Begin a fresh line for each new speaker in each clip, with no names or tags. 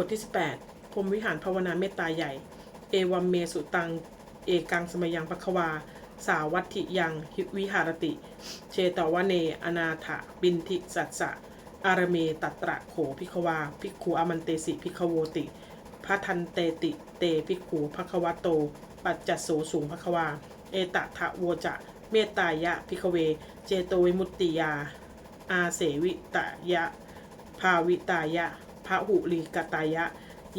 บทที่ 18พรมวิหารภาวนาเมตตาใหญ่ เอวัมเมสุตัง เอกังสมยังปควา สาวัตถิยังหิวิหารติ เชตวเน อนาถบินทิสัสสะ อารเมตัตระโขพิควาภิกขุอามันเตสิพิคโวติพระทันเตติเตภิกขุภควโต ปัจจโสสูงภควา เอตทะโวจะเมตตายะพิคเว เจโตวิมุตติยา อาเสวิตายะ ภาวิตายะ พระหุลีกตายะ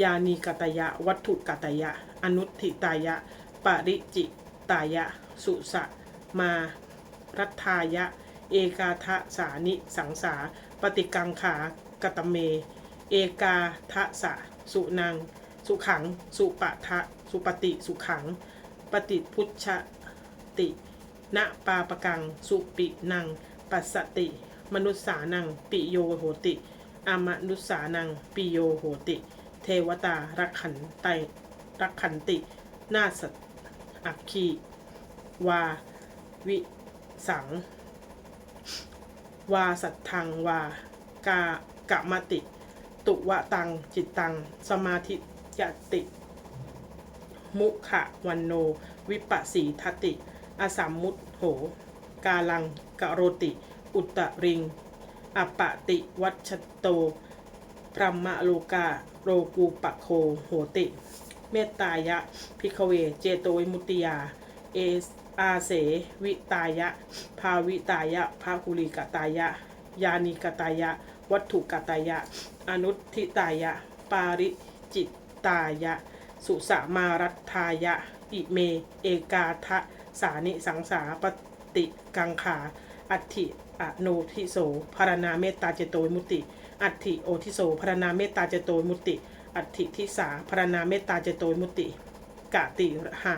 ยานีกตายะ วัตถุกตายะ อนุทิตายะ ปริจิตายะ สุสะมารัฐายะ เอกาทะสานิสังสา ปฏิกังขากตเม เอกาทะสะสุนังสุขัง สุปะทะสุปฏิสุขัง ปฏิพุชติณปาปกัง สุปินัง ปัสสติ มนุษสานัง ปิโยโหติ อามนุษสานังปิโยโหติ เทวตารักขันไตรักขันติ นาสอักขีวา วิสัง วาสัทธังวากากะมติ ตุวะตัง จิตตัง สมาธิยติ มุขะวันโน วิปัสสีทติ อสัมมุตโห กาลังกะโรติ อุตตริง อปปติวัชโตพรหมโลกาโรกูปะโคโหติ เมตตายะพิกเว เจโตวิมุติยา เอสอาเสวิตายะ ภาวิตายะภาคุลิกตายะ ยานิกตายะ วัตถุกตายะ อนุทิตายะ ปาริจิตตายะ สุสามารัตทายะ อิเม เอกาทะสานิสังสาปฏิกังขา อัติ อโนทิโสพารณาเมตตาเจโตวิมุติ อัตถิโอทิโสพารณาเมตตาเจโตวิมุติ อัตถิทิสาพารณาเมตตาเจโตวิมุติกะติหา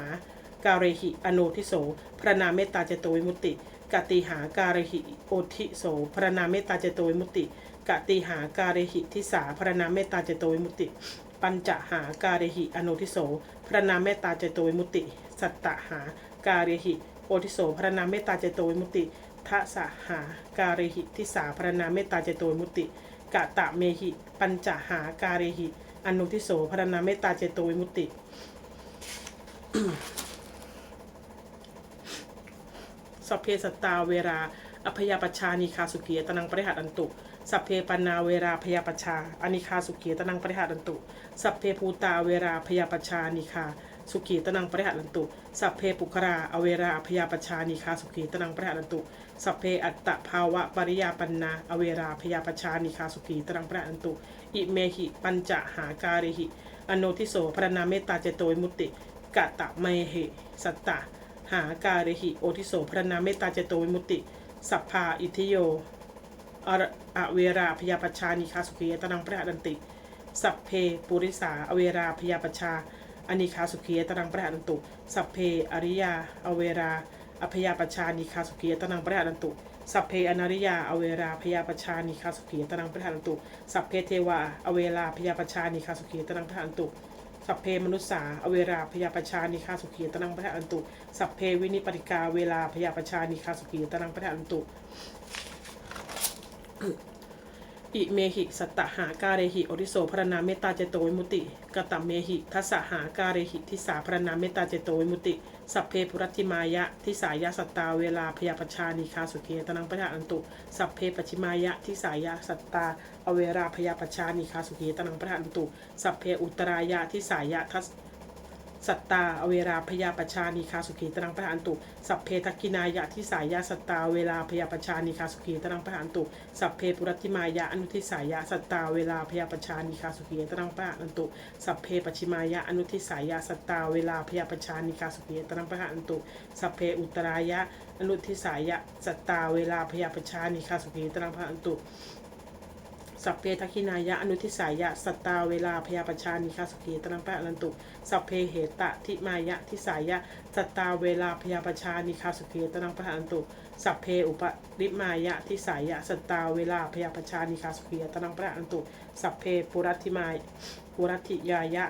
การเรหิอโนทิโสพระนาเมตตาเจโตวิมุติกติหาการเรหิโอทิโสพระนาเมตตาเจโตวิมุติกติหาการเรหิทิสาพระนาเมตตาเจโตวิมุติ ปัญจหาการเรหิอโนทิโสพระนาเมตตาเจโตวิมุติ สัตตหาการเรหิโอทิโสพระนาเมตตาเจโตวิมุติ ทัสหาการเรหิทิสาพระนาเมตตาเจโตมุติกะตะเมหิ ปัญจหาการเรหิ อนุทิโสพระนาเมตตาเจโตวิมุติ สัพเพสตาเวรา อภยาปชชานิคาสุขียตนังปริหัดันตุ สัพเพปนาเวราพยาปชชาอนิคาสุขียตนังปริหัดันตุ สัพเพภูตาเวราพยาปชชานิคา สุขีตนังปริหัดันตุ สัพเพปุคราอเวราพยาปชานิคาสุขีตนังปริหัดันตุ สัพเพอัตตภาวะปริยาปันนาอเวราพยาปชานิคาสุขีตนังปริหัดันตุ อิเมหิปัญจหาการิหิ อโนทิโสพระนาเมตตาเจโตมุติกะตะเมหิสัตตะหาการิหิโอทิโสพระนาเมตตาเจโตมุติ สัพพาอิทิโยอระอเวราพยาปชานิคาสุขีตนังพระดันติสัพเพปุริสาอเวราพยาปชชา อนิคาสุขียตนังพระดันตุ สัพเพอริยา อเวราอพยาปชานิคาสุขียตนังพระดันตุสัพเพอนาริยาอเวราพยาปชานิคาสุขียตนังพระดันตุสัพเพเทวาอเวราพยาปชานิคาสุขียตนังพระดันตุสัพเพมนุษสาอเวราพยาปชานิคาสุขีตนังพระอันตุสัพเพวินิปติกาเวลาพยาปชานิคาสุขีตนังพระอันตุ อิเมหิสัตหาการเรหิอริโสพระนาเมตตาเจโตวิมุติกตมเมหิทัสสหาการเรหิทิสาพระนาเมตตาเจโตวิมุติ สัพเพปุรัติมายะทิสายะสัตตาเวลาพยาปชานิคาสุขีตนังพระอันตุ สัพเพปชิมายะทิสายะสัตตาอเวราพยาปชานิคาสุขีตนังพระอันตุ สัพเพอุตรายะทิสายะทัส สัตตาอเวราพยาปชานิคาสุขีตรังพระอันตุ สัพเพทักกินายะทิสายะสัตตาเวลาพยาปชานิคาสุขีตรังพระอันตุ สัพเพปุรัติมายะอนุทิสายะสัตตาเวลาพยาปชานิคาสุขีตรังพระอันตุ สัพเพปชิมายะอนุทิสายะสัตตาเวลาพยาปชานิคาสุขีตรังพระอันตุ สัพเพอุตรายะอนุทิสายะสัตตาเวลาพยาปชานิคาสุขีตรังพระอันตุ สัพเพทักขินายะอนุทิสายะ สัตตาเวลาพยาปชานิคาสุขีตรังพระอนันตุ สัพเพเหตะทิมายะทิสายะ สัตตาเวลาพยาปชานิคาสุขีตรังพระอนันตุ สัพเพอุปริมายะทิสายะ สัตตาเวลาพยาปชานิคาสุขีตรังพระอนันตุ สัพเพปุรัติมายปุรัติยายะ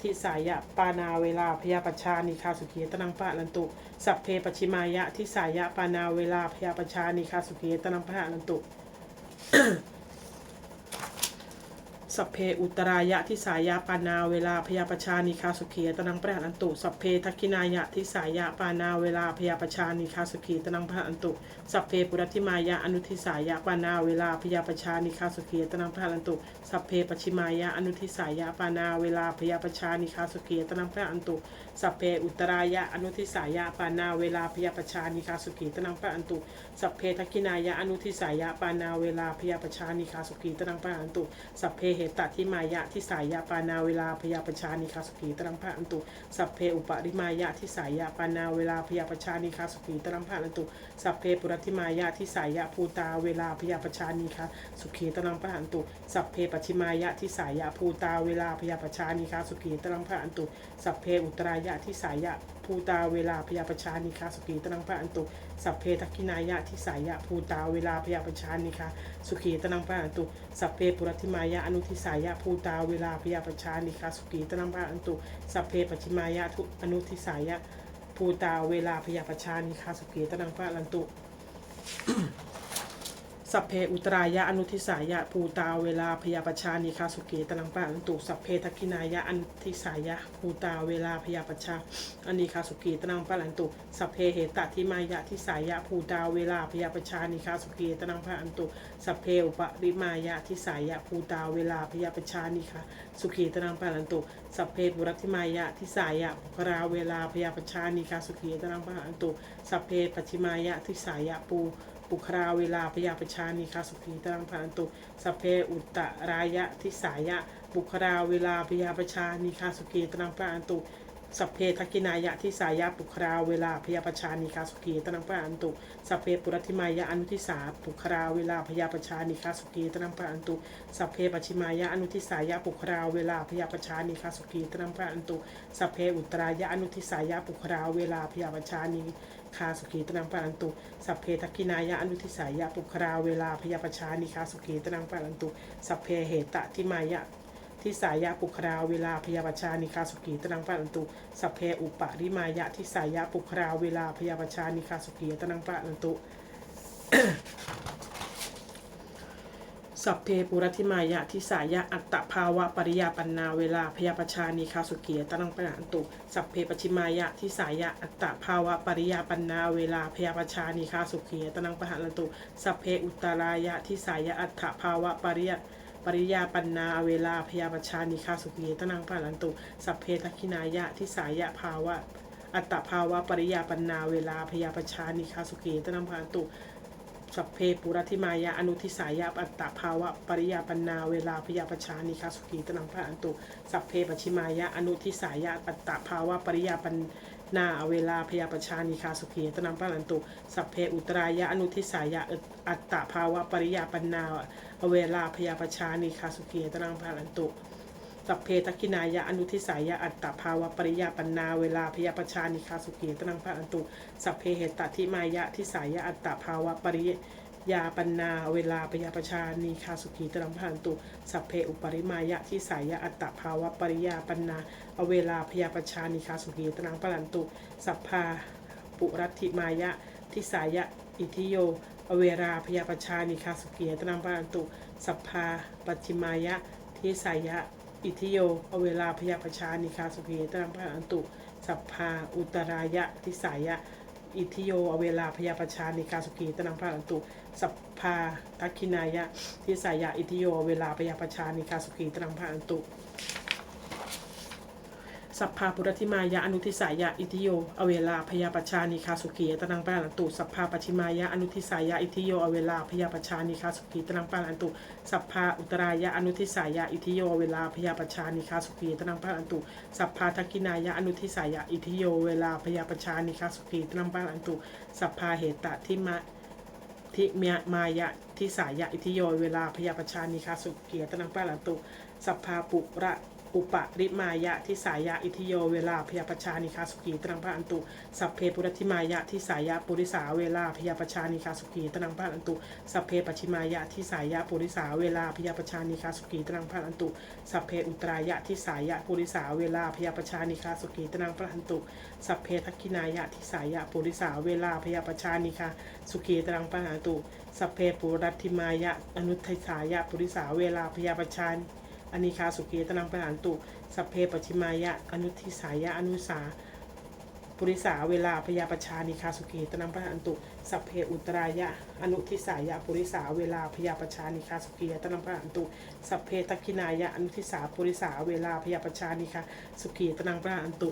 ทิสายะปานาเวลาพยาปชานิคาสุขีตนังปะลันตุ สัพเพปชิมายะทิสายะปานาเวลาพยาปชานิคาสุขีตนังปะลันตุ สัพเพอุตรายะทิสายะปานาเวลาพยาปชานิคาสุขีตนังพระหันตุสัพเพทักขินายะทิสายะปานาเวลาพยาปชานิคาสุขีตนังพระหันตุสัพเพปุรัติมายะอนุทิสายะปานาเวลาพยาปชานิคาสุขีตนังพระหันตุสัพเพปชิมายะอนุทิสายะปานาเวลาพยาปชานิคาสุขีตนังพระหันตุสัพเพอุตรายะอนุทิสายะปานาเวลาพยาปชานิคาสุขีตนังพระหันตุสัพเพทักขินายะอนุทิสายะปานาเวลาพยาปชานิคาสุขีตนังพระหันตุสัพเพเหตติมายะทิสายะปานาเวลาพยาปชานิคาสุขีตนังพระหันตุ สัพเพอุปริมายะทิสายะปานาเวลาพยาปชานิคาสุขีตนังพระหันตุ สัพเพปุรติมายะทิสายะภูตาเวลาพยาปชานิคาสุขีตนังพระหันตุ สัพเพปชิมายะทิสายะภูตาเวลาพยาปชานิคาสุขีตนังพระหันตุ สัพเพอุตรายะทิสายะ ภูตาเวลาพยาประชานิคาสุขีตนังพระอันตุสัพเพทักขินายะทิสายะภูตาเวลาพยาประชานิคาสุขีตนังพระอันตุสัพเพปุรติมายะอนุทิสายะภูตาเวลาพยาประชานิคาสุขีตนังพระอันตุสัพเพปชิมายะทุอนุทิสายะภูตาเวลาพยาประชานิคาสุขีตนังพระอันตุ สัพเพอุตรายะอนุทิสายะภูตาเวลาพยาปชานิคาสุเกตนังปะอันตุสัพเพทักขินายะอนุทิสายะภูตาเวลาพยาปชาอนิคาสุเกตนังปะอันตุสัพเพเหตทิมายะทิสายะภูตาเวลาพยาปชานิคาสุเกตนังปะอันตุสัพเพอุปริมายะทิสายะภูตาเวลาพยาปชานิคาสุเกตนังปะอันตุสัพเพปุรัติมายะทิสายะภคราเวลาพยาปชานิคาสุเกตนังปะอันตุสัพเพปัจิมายะทิสายะปู ปุคราเวลาพยาปชานิคาสุขีตังพันตุสเพอุตตรายะทิสายะปุคราเวลาพยาปชานิคาสุขีตังพันตุสัพเพทักกินายะทิสายะปุคราเวลาพยาปชานิคาสุขีตังพันตุสัพเพปุรติมายะอนุทิสาปุคราเวลาพยาปชานิคาสุขีตังพันตุสัพเพปัจฉิมายะอนุทิสายะปุคราเวลาพยาปชานิคาสุขีตังพันตุสัพเพอุตรายะอนุทิสายะปุคราเวลาพยาปชานิ คาสุขีตนังปารันตุสัพเพทักกินายะอนุทิสายะปุคราเวลาพยาปชานิคาสุขีตนังปารันตุสัพเพเหตะทิมายะทิสายะปุคราเวลาพยาปชานิคาสุขีตนังปารันตุสัพเพอุปะริมายะทิสายะปุคราเวลาพยาปชานิคาสุขีตนังปารันตุ สัพเพปุรติมายะทิสายะอัตตภาวะปริยาปันนาเวลาพยาปชานีคาสุเกียตนังปะหันตุสัพเพปชิมายะทิสายะอัตตภาวะปริยาปันนาเวลาพยาปชานีคาสุเกียตนังปะหันตุสัพเพอุตตรายะทิสายะอัตตภาวะปริยาปริยาปันนาเวลาพยาปชานิคาสุเกียตนังปะหันตุสัพเพทักขินายะทิสายะภาวะอัตตภาวะปริยาปันนาเวลาพยาปชานิคาสุเกียตนังปะหันตุ สัพเพปุรติมายะอนุทิสายะปัตตภาวะปริยาปนาเวลาพยาปชานิคาสุขีตนังพระอันตุสัพเพปชิมายะอนุทิสายะปัตตภาวะปริยาปันนาเวลาพยาปชานิคาสุขีตนังพระอันตุสัพเพอุตรายะอนุทิสายะอัตตภาวะปริยาปนนาเวลาพยาปชานิคาสุขีตนังพระอันตุ สัพเพทักินายะอนุทิสายะอัตตภาวะปริยาปันนาเวลาพยาปชานิคาสุขีตนังพระอันตุสัพเพเหตติมายะทิสายะอัตตภาวะปริยาปันนาเวลาพยาปชานิคาสุขีตนังพระอันตุสัพเพอุปริมายะทิสายะอัตตภาวะปริยาปันนาเวลาพยาปชานิคาสุขีตนังพระอันตุสัพพาปุรัติมายะทิสายะอิทิโย อเวราพยาปชานิคาสุขีตนังพระอันตุสัพพาปัจจิมายะทิสายะ อิทิโยอเวลาพยาประชานิคาสุขีตรังพระอันตุ สัพพา อุตรายะทิสายะ อิทิโยอเวลาพยาประชานิคาสุขีตรังพระอันตุ สัพพาทักขินายะทิสายะ อิทิโยอเวลาพยาประชานิคาสุขีตรังพระอันตุ สัพพาปุรติมายะอนุทิสายะอิทิโย อเวลาพยาปชานิคาสุขีตนังปาลันตุสัพพาปชิมายะอนุทิสายะอิทิโย อเวลาพยาปชานิคาสุขีตนังปาลันตุสัพพาอุตรายะอนุทิสายะอิทิโย เวลาพยาปชานิคาสุขีตนังปาลันตุสัพพาทักกินายะอนุทิสายะอิทิโย เวลาพยาปชานิคาสุขีตนังปาลันตุสัพพาเหตตะทิมาทิเมียมายะทิสายะอิทิโย เวลาพยาปชานิคาสุกีตนังปะลันตุสัพพาปุระ อุปริมายะทิสายะอิทิโยเวลาพยาปชานิคาสุกีตนังปะอันตุสัพเพปุรติมายะทิสายะปุริสาเวลาพยาปชานิคาสุกีตนังปะอันตุสัพเพปชิมายะทิสายะปุริสาเวลาพยาปชานิคาสุกีตนังปะอันตุสัพเพอุตรายะทิสายะปุริสาเวลาพยาปชานิคาสุกีตนังปะอันตุสัพเพทักขินายะทิสายะปุริสาเวลาพยาปชานิคาสุกีตนังปะอันตุสัพเพปุรัติมายะอนุทัยสายะปุริสาเวลาพยาปชาน อนิคาสุขีตนังปะหานตุ สัพเพปชิมายะ อนุทิสายะ อนุสาปุริสาเวลาพยาปชานิคาสุขีตนังปะหานตุ สัพเพอุตรายะ อนุทิสายะปุริสาเวลาพยาปชานิคาสุขีตนังปะหานตุ สัพเพทักขินายะ อนุทิสาปุริสาเวลาพยาปชานิคาสุขีตนังปะหานตุ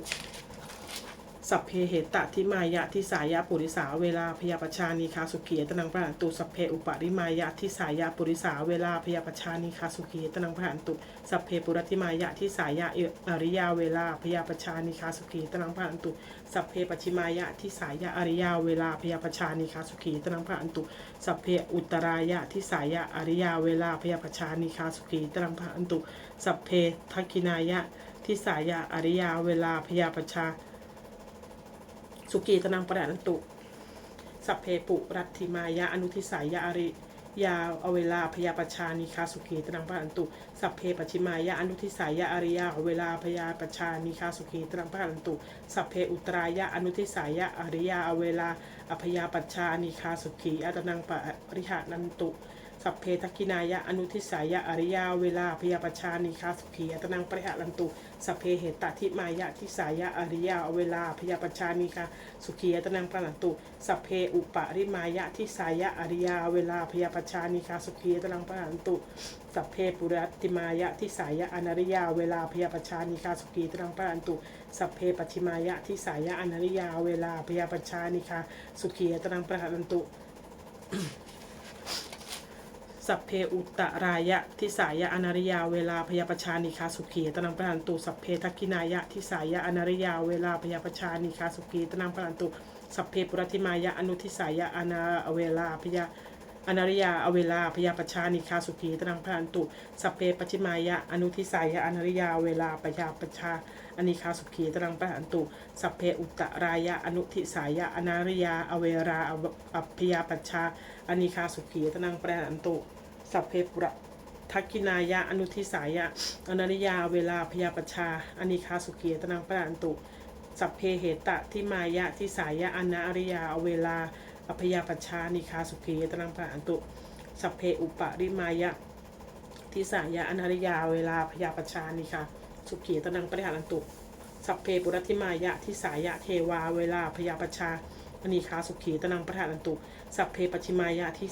สัพเพเหตตทิมายะทิสายะปุริสาเวลาพยาปชานีคาสุขีตนังพระหันตุสัพเพอุปริมายะทิสายะปุริสาเวลาพยาปชานีคาสุขีตนังพระหันตุสัพเพปุรติมายะทิสายะอริยาเวลาพยาปชานีคาสุขีตนังพระหันตุสัพเพปชิมายะทิสายะอริยาเวลาพยาปชานีคาสุขีตนังพระหันตุสัพเพอุตรายะทิสายะอริยาเวลาพยาปชานีคาสุขีตนังพระหันตุสัพเพทักขินายะทิสายะอริยาเวลาพยาปชา สุกีตนังประนันตุ สัพเพปุรัตถิมายะอนุทิสายะอริยาอเวลาพยาปชานิคาสุขีตนังปะระนันตุ สัพเพปชิมายะอนุทิสายะอริยาอเวลาพยาปชานิคาสุขีตนังปะระนันตุ สัพเพอุตรายะอนุทิสายะอริยาอเวลาอพยาปชานิคาสุขีอัตนังปะริหานันตุ สัพเพทักินายะอนุทิสายะอริยาเวลาพยาปชานิคาสุขีอัตนังปริหารันตุสัพเพเหตตทิมายะทิสายะอริยาเวลาพยาปชานิคาสุขีอัตนังปรันตุสัพเพอุปริมายะทิสายะอริยาเวลาพยาปชานิคาสุขีอัตนังปรันตุสัพเพปุรัติมายะทิสายะอนริยาเวลาพยาปชานิคาสุขีตรังปรันตุสัพเพปชิมายะทิสายะอนริยาเวลาพยาปชานิคาสุขีตรังปรันตุ สัพเพอุตตรายะทิสายะอนาริยาเวลาพยาปชานิคาสุขีตนังปรันตุสัพเพทักขินายะทิสายะอนาริยาเวลาพยาปชานิคาสุขีตนังปรันตุสัพเพปุรติมายะอนุทิสายะอนาเวลาพยาอนาริยาอเวลาพยาปชานิคาสุขีตนังพรันตุสัพเพปชิมายะอนุทิสายะอนาริยาเวลาพยาปชาอนิคาสุขีตนังพรันตุสัพเพอุตตรายะอนุทิสายะอนาริยาอเวราอพยาปชาอนิคาสุขีตนังพรันตุ สัพเพปุระทักกินายะ อนุทิสายะ อนาริยา เวลาพยาปชาอนิคาสุเกียตนังปะอันตุ สัพเพเหตตะทิมายะทิสายะ อนาริยา เวลา อพยาปชานิคาสุเกียตนังปะอันตุ สัพเพอุปริมายะทิสายะ อนาริยา เวลาพยาปชานิคาสุเกียตนังปะหันตุ สัพเพปุรติมายะทิสายะ เทวา เวลาพยาปชาอนิคาสุขีตนังปะหันตุ สัพเพปชิมายะทิ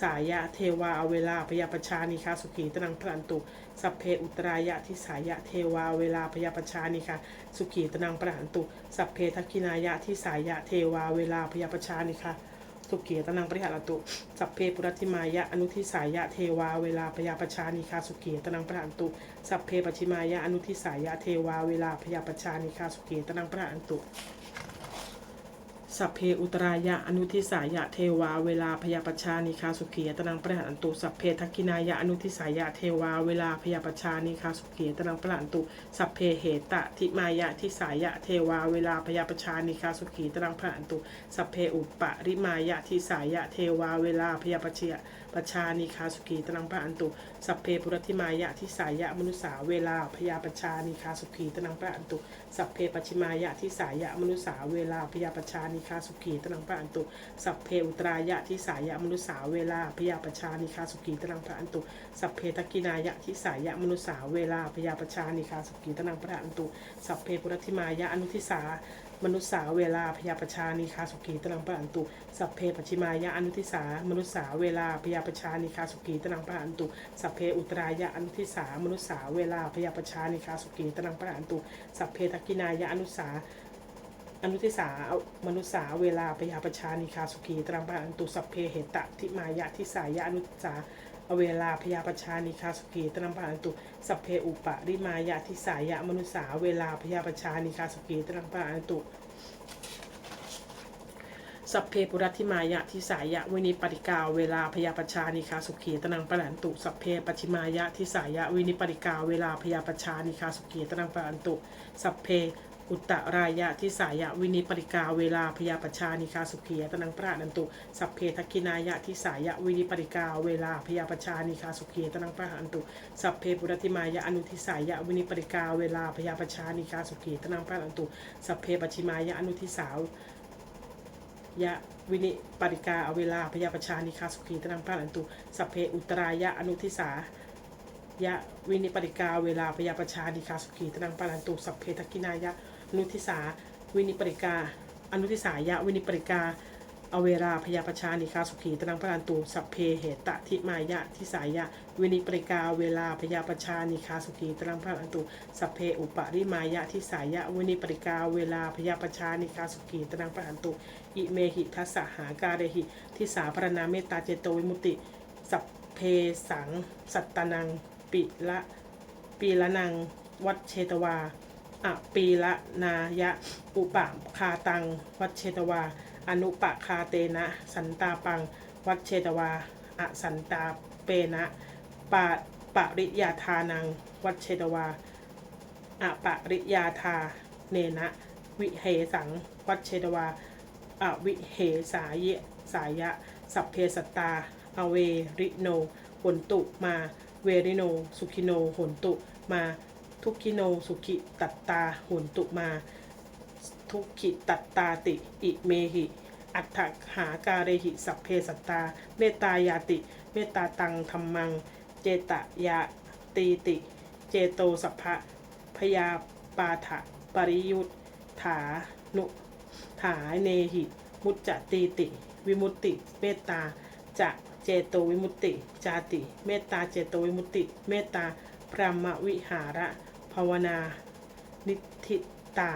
สายะเทวาเวลาพยาปชานิคาสุขีตนังพลันตุสัพเพอุตรายะทิสายะเทวาเวลาพยาปชานิคาสุขีตนังพลันตุสัพเพทักขินายะทิสายะเทวาเวลาพยาปชานิคาสุขีตนังปริหารตุสัพเพปุรัติมายะอนุทิสายะเทวาเวลาพยาปชานิคาสุขีตนังปริหารตุสัพเพปชิมายะอนุทิสายะเทวาเวลาพยาปชานิคาสุขีตนังปริหารตุ สัพเพอุตรายะอนุทิสายะเทวาเวลาพยาปชานิคาสุขีตนังปะหันตุสัพเพทักกินายะอนุทิสายะเทวาเวลาพยาปชานิคาสุขีตนังปะหันตุสัพเพเหตะทิมายะทิสายะเทวาเวลาพยาปชานิคาสุขีตนังปะหันตุสัพเพอุปปริมายะทิสายะเทวาเวลาพยาปชา ปชานิคาสุขีตนังปะหันตุ สัพเพปุรติมายะทิสายะมนุสาเวลาพยาปชานิคาสุขีตนังปะหันตุ สัพเพปชิมายะทิสายะมนุสาเวลาพยาปชานิคาสุขีตนังปะอันตุ สัพเพอุตรายะทิสายะมนุสาเวลาพยาปชานิคาสุขีตนังปะอันตุ สัพเพตกินายะทิสายะมนุสาเวลาพยาปชานิคาสุขีตนังปะอันตุ สัพเพปุรติมายะอนุทิสา มนุษย์สาเวลาพยาประชานิคาสุขีตนังปะอันตุ สัพเพปชิมายะอนุทิสามนุษย์สาเวลาพยาประชานิคาสุขีตนังปะอันตุสัพเพอุตรายะอนุทิสามนุษย์สาเวลาพยาประชานิคาสุขีตนังปะอันตุสัพเพตกินายะอนุสาอนุทิสามนุษสาเวลาพยาประชานิคาสุขีตรังปะอันตุ สัพเพเหตตะทิมายะทิสายะอนุสา เวลาพยาปชานิคาสุขีตรังปะอันตุสัพเพอุปะริมายะทิสายะมนุสาเวลาพยาปชานิคาสุขีตรังปะอันตุสัพเพปุรัติมายะทิสายะวินิปปิกาเวลาพยาปชานิคาสุขีตนังปะหันตุสัพเพปชิมายะทิสายะวินิปปิกาเวลาพยาปชานิคาสุขีตนังปะหันตุสัพเพ อุตตรายะทิสายะวินิปปิกาเวลาพยาปชานิคาสุขีตนังปะหันตุสัพเพทักินายะทิสายะวินิปปิกาเวลาพยาปชานิคาสุขีตนังปะหันตุสัพเพปุรติมายะอนุทิสายะวินิปปิกาเวลาพยาปชานิคาสุขีตนังปะหันตุสัพเพปชิมายะอนุทิสาวยะวินิปริกาเอาเวลาพยาปชานิคาสุขีตนังพระอันตุสัพเพอุตรายะอนุทิสายะวินิปริกาเวลาพยาปชาดิคาสุขีตรังปารันตุสัพเพทักินายะ นุทิสา วินิปริกา อนุทิสายะ วินิปริกา อเวราพยาปชานิคาสุขีตรังปรันตุสัพเพเหตะทิมายะทิสายะ วินิปริกา เวลาพยาปชานิคาสุขีตรังปรันตุสัพเพอุปริมายะทิสายะ วินิปริกา เวลาพยาปชานิคาสุขีตรังปรันตุอิเมหิทัสสหาการเหิทิสาพรณาเมตตาเจโตวิมุตติสัพเพสัง สัตตนัง ปิละปีละนัง วัดเชตวา อปีละนายะ อุปะคาตัง วัดเชตวา อนุปะคาเตนะ สันตาปัง วัดเชตวา อสันตาเปนะปะปริยาทานัง วัดเชตวาอปริยาทาเนนะ วิเหสัง วัดเชตวาอวิเหสายะสายะ สัพเพสตตา อเวริโนหนตุมา เวริโน สุขิโนหนตุมา ทุกขิโนสุขิตัตตาหุนตุมา ทุกขิตัตตาติ อิเมหิ อัตถหาการเรหิสัพเพสัตตา เมตตายาติ เมตตาตังธรรมัง เจตยาตีติ เจโตสัพพะพยาปาถะปริยุทธานุถาเนหิ มุจจตีติ วิมุตติ เมตตาจะเจโตวิมุตติ จาติ เมตตาเจโตวิมุตติ เมตตาพรหมวิหาระ ภาวนา นิทิตา